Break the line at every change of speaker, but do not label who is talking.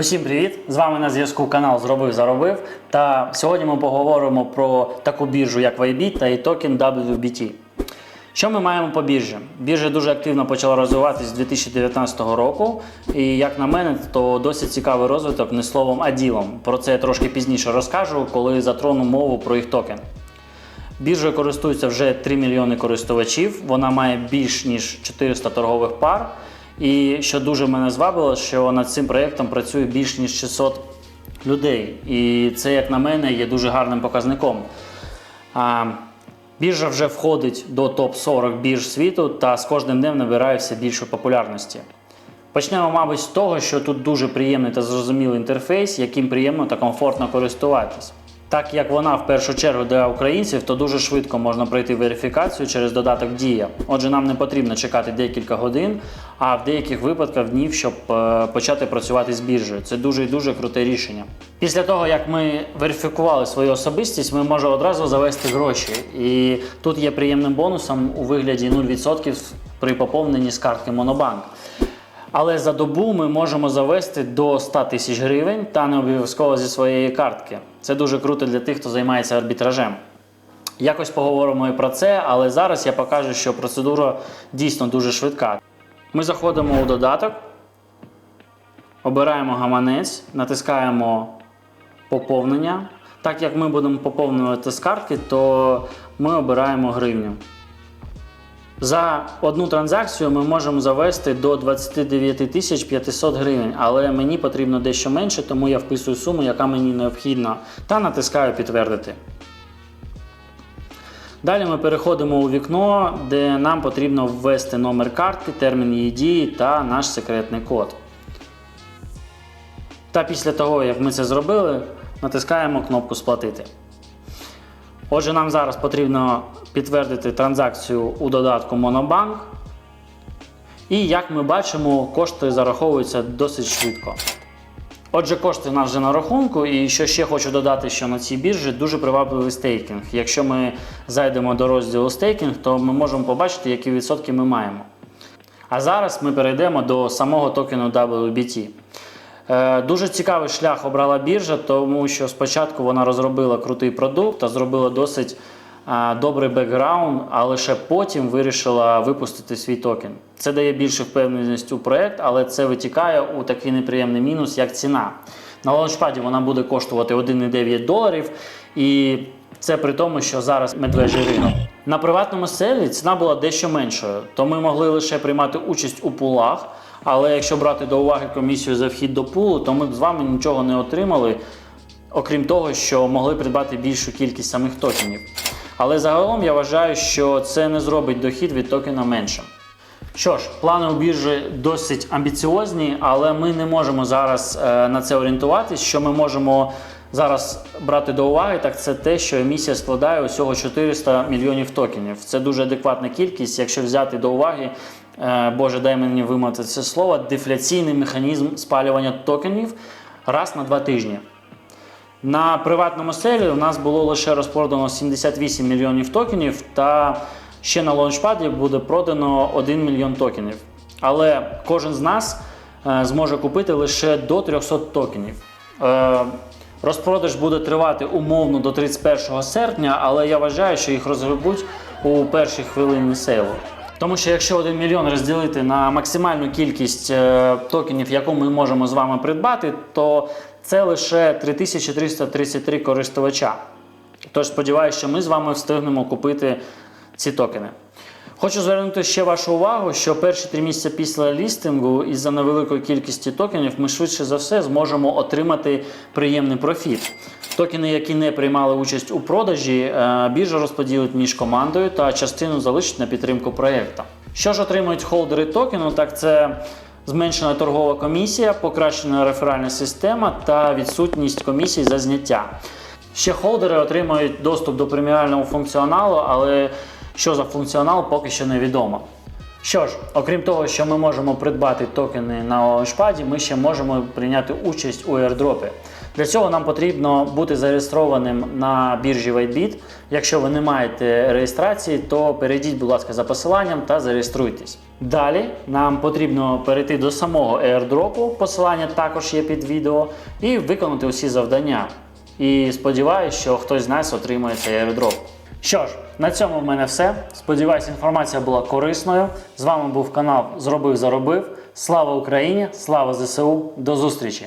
Усім привіт! З вами на зв'язку канал Зробив Заробив. Та сьогодні ми поговоримо про таку біржу, як Bybit та і токен WBT. Що ми маємо по біржі? Біржа дуже активно почала розвиватися з 2019 року, і як на мене, то досить цікавий розвиток не словом, а ділом. Про це я трошки пізніше розкажу, коли затрону мову про їх токен. Біржею користується вже 3 мільйони користувачів. Вона має більш ніж 400 торгових пар. І що дуже мене звабило, що над цим проєктом працює більш ніж 600 людей. І це, як на мене, є дуже гарним показником. А, біржа вже входить до топ-40 бірж світу та з кожним днем набирає все більше популярності. Почнемо, мабуть, з того, що тут дуже приємний та зрозумілий інтерфейс, яким приємно та комфортно користуватись. Так як вона в першу чергу для українців, то дуже швидко можна пройти верифікацію через додаток Дія. Отже, нам не потрібно чекати декілька годин, а в деяких випадках днів, щоб е, почати працювати з біржею. Це дуже і дуже круте рішення. Після того, як ми верифікували свою особистість, ми можемо одразу завести гроші. І тут є приємним бонусом у вигляді 0% при поповненні з картки Монобанк. Але за добу ми можемо завести до 100 тисяч гривень та не обов'язково зі своєї картки. Це дуже круто для тих, хто займається арбітражем. Якось поговоримо і про це, але зараз я покажу, що процедура дійсно дуже швидка. Ми заходимо у додаток, обираємо гаманець, натискаємо поповнення. Так як ми будемо поповнювати з картки, то ми обираємо гривню. За одну транзакцію ми можемо завести до 29 тисяч 500 гривень, але мені потрібно дещо менше, тому я вписую суму, яка мені необхідна, та натискаю підтвердити. Далі ми переходимо у вікно, де нам потрібно ввести номер картки, термін її дії та наш секретний код. Та після того, як ми це зробили, натискаємо кнопку Сплатити. Отже, нам зараз потрібно підтвердити транзакцію у додатку Monobank. І як ми бачимо, кошти зараховуються досить швидко. Отже, кошти в нас вже на рахунку, і що ще хочу додати, що на цій біржі дуже привабливий стейкінг. Якщо ми зайдемо до розділу стейкінг, то ми можемо побачити, які відсотки ми маємо. А зараз ми перейдемо до самого токену WBT. Е, Дуже цікавий шлях обрала біржа, тому що спочатку вона розробила крутий продукт та зробила досить е, добрий бекграунд, а лише потім вирішила випустити свій токен. Це дає більше впевненість у проект, але це витікає у такий неприємний мінус, як ціна. На лаунчпаді вона буде коштувати 1,9 доларів, і це при тому, що зараз медвежий ринок. На приватному селі ціна була дещо меншою, то ми могли лише приймати участь у пулах. Але якщо брати до уваги комісію за вхід до пулу, то ми б з вами нічого не отримали, окрім того, що могли придбати більшу кількість самих токенів. Але загалом я вважаю, що це не зробить дохід від токена меншим. Що ж, плани у біржі досить амбіціозні, але ми не можемо зараз е, на це орієнтуватись. Що ми можемо зараз брати до уваги, так це те, що емісія складає усього 400 мільйонів токенів. Це дуже адекватна кількість, якщо взяти до уваги, Боже, дай мені вимовити це слово, дефляційний механізм спалювання токенів раз на два тижні. На приватному селі у нас було лише розпродано 78 мільйонів токенів, та ще на лаунчпаді буде продано 1 мільйон токенів. Але кожен з нас е, зможе купити лише до 300 токенів. Е, Розпродаж буде тривати умовно до 31 серпня, але я вважаю, що їх розгребуть у перші хвилини сейлу. Тому що якщо 1 мільйон розділити на максимальну кількість е, токенів, яку ми можемо з вами придбати, то це лише 3333 користувача. Тож сподіваюся, що ми з вами встигнемо купити ці токени. Хочу звернути ще вашу увагу, що перші три місяці після лістингу із-за невеликої кількості токенів ми швидше за все зможемо отримати приємний профіт. Токени, які не приймали участь у продажі, е, біржа розподілить між командою та частину залишить на підтримку проєкту. Що ж отримують холдери токену, так це зменшена торгова комісія, покращена реферальна система та відсутність комісій за зняття. Ще холдери отримують доступ до преміального функціоналу, але що за функціонал поки що невідомо. Що ж, окрім того, що ми можемо придбати токени на лаунчпаді, ми ще можемо прийняти участь у airdropі. Для цього нам потрібно бути зареєстрованим на біржі WhiteBit. Якщо ви не маєте реєстрації, то перейдіть, будь ласка, за посиланням та зареєструйтесь. Далі нам потрібно перейти до самого airdropу, посилання також є під відео, і виконати усі завдання. І сподіваюся, що хтось з нас отримає цей airdrop. Що ж, на цьому в мене все. Сподіваюсь, інформація була корисною. З вами був канал Зробив Заробив. Слава Україні! Слава ЗСУ! До зустрічі!